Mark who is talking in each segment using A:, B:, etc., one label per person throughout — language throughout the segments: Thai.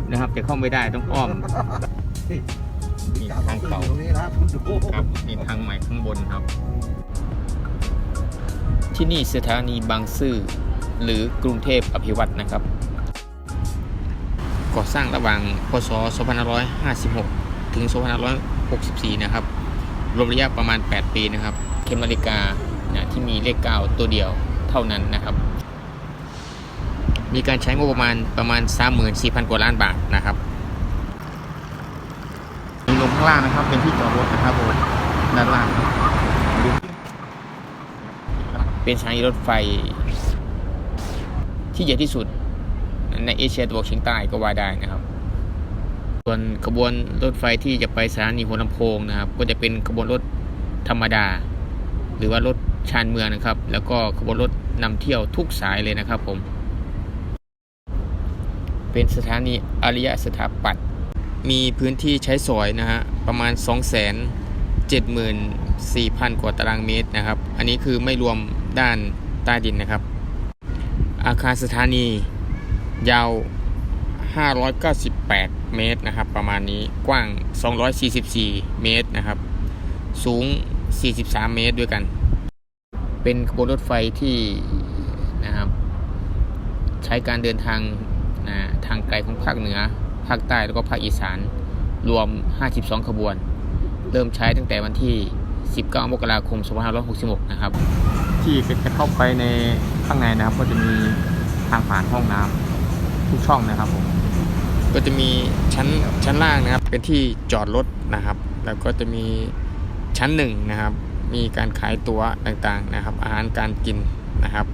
A: บๆนะครับจะเข้าไม่ได้ต้องอ้อมนี่ทางเก่า
B: ตรงนี้นะคุณดู
A: ครับนี่ทางใหม่ข้างบนครับ ที่นี่สถานีบางซื่อหรือกรุงเทพอภิวัตนะครับ ก่อสร้างระหว่างพศ 2556 ถึง 2564 นะครับ รวมระยะประมาณ 8 ปีนะครับ เข็มนาฬิกานะที่มีเลข 9 ตัวเดียวเท่านั้นนะครับ มีการใช้งบประมาณประมาณ 34,000 กว่าล้านบาทนะครับมีลงข้างล่างนะครับ เป็นที่จอดรถนะครับผมด้านล่าง เป็นสถานีรถไฟ ที่ใหญ่ที่สุด ในเอเชียตะวันออกเฉียงใต้ก็ว่าได้นะครับ ส่วนขบวนรถไฟที่จะไปสถานีหัวลำโพงนะครับ ก็จะเป็นขบวนรถธรรมดา หรือว่ารถชานเมืองนะครับ แล้วก็ขบวนรถนำเที่ยวทุกสายเลยนะครับผม เป็นสถานีอารยสถาปัตย์มีพื้นที่ใช้สอยนะฮะประมาณ 2 7 4 0 0 0 กว่าตารางเมตรนะครับ อันนี้คือไม่รวมด้านใต้ดินนะครับ อาคารสถานียาว 598 เมตรนะครับ ประมาณนี้ กว้าง 244 เมตรนะครับ สูง 43 เมตรด้วยกัน เป็นขบวนรถไฟที่นะครับ ใช้การเดินทาง นะทางไกลของภาคเหนือ ภาคใต้แล้วก็ภาคอีสานรวม 52 ขบวน เริ่มใช้ตั้งแต่วันที่ 19 มกราคม 2566 นะครับ ที่จะเข้าไปในข้างในนะครับ ก็จะมีทางผ่านห้องน้ำทุกช่องนะครับผมก็จะมีชั้นชั้นล่างนะครับ เป็นที่จอดรถนะครับ แล้วก็จะมีชั้นหนึ่งนะครับ มีการขายตั๋วต่างๆนะครับ อาหารการกินนะครับ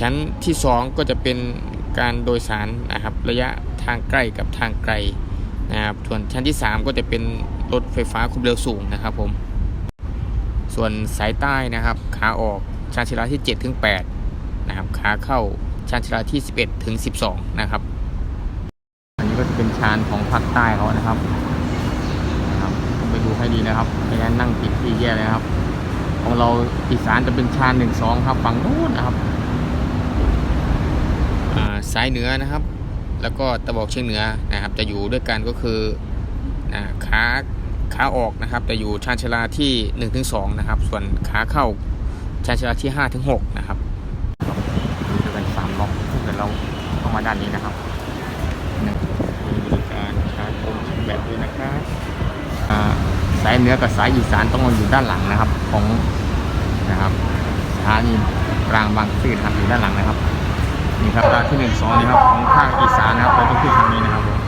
A: ชั้นที่ 2 ก็จะเป็น การโดยสารนะครับ ระยะทางใกล้กับทางไกลนะครับส่วนชั้นที่ 3 ก็จะเป็นรถไฟฟ้าความเร็วสูงนะครับผม ส่วนสายใต้นะครับ ขาออกชานชลาที่7ถึง8นะครับ ขาเข้าชานชลาที่ 11ถึง12 นะครับ อันนี้ก็จะเป็นชานของภาคใต้เขานะครับนะครับไปดูให้ดีนะครับไม่งั้นนั่งติดที่แย่เลยครับ ของเราอีสานจะเป็นชานหนึ่งสองครับฝั่งโน้นนะครับ สายเหนือนะครับ แล้วก็ตะบอกเชียงเหนือนะครับ จะอยู่ด้วยกันก็คืออ่าขาขาออกนะครับ จะอยู่ชานชาลาที่1นถึงสนะครับ ส่วนขาเข้าชานชาลาที่5ถึง6นะครับนี่จะเป็นสามล็อกถ้าเกิดเราเข้ามาด้านนี้นะครับมีบริการชาร์จตรงแบบด้วยนะครับสายเหนือกับสายอีสานต้องมาอยู่ด้านหลังนะครับ ของนะครับสถานีกลางบางซื่อนะครับอยู่ด้านหลังนะครับ นี่ครับตาที่หนึ่งสองนี่ครับของภาคอีสานนะครับเราต้องขึ้นทางนี้นะครับผม